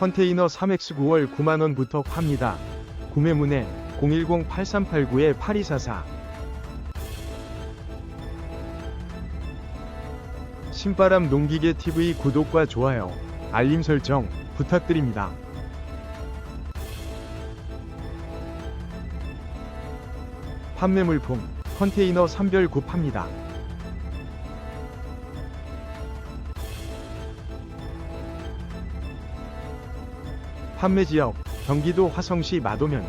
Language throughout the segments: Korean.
컨테이너 3X 9월 9만원부터 팝니다. 구매 문의 010-8389-8244 신바람 농기계 TV 구독과 좋아요, 알림 설정 부탁드립니다. 판매 물품 컨테이너 3별 굽합니다. 판매 지역 경기도 화성시 마도면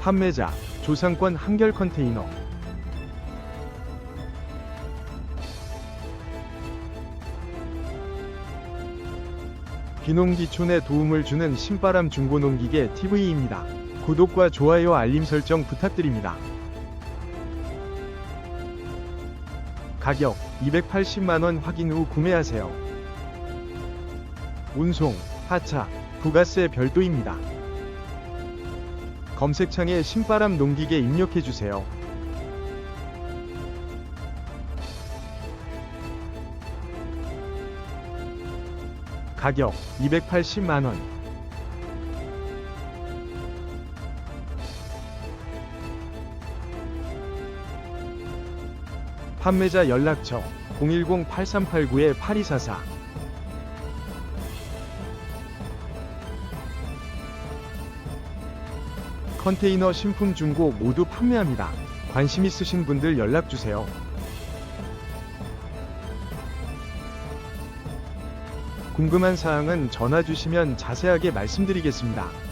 판매자 조상권 한결 컨테이너 귀농기촌에 도움을 주는 신바람 중고농기계 TV입니다. 구독과 좋아요 알림 설정 부탁드립니다. 가격 280만원 확인 후 구매하세요. 운송, 하차, 부가세 별도입니다. 검색창에 신바람 농기계 입력해주세요. 가격 280만원. 판매자 연락처 010-8389-8244 컨테이너 신품 중고 모두 판매합니다. 관심 있으신 분들 연락주세요. 궁금한 사항은 전화 주시면 자세하게 말씀드리겠습니다.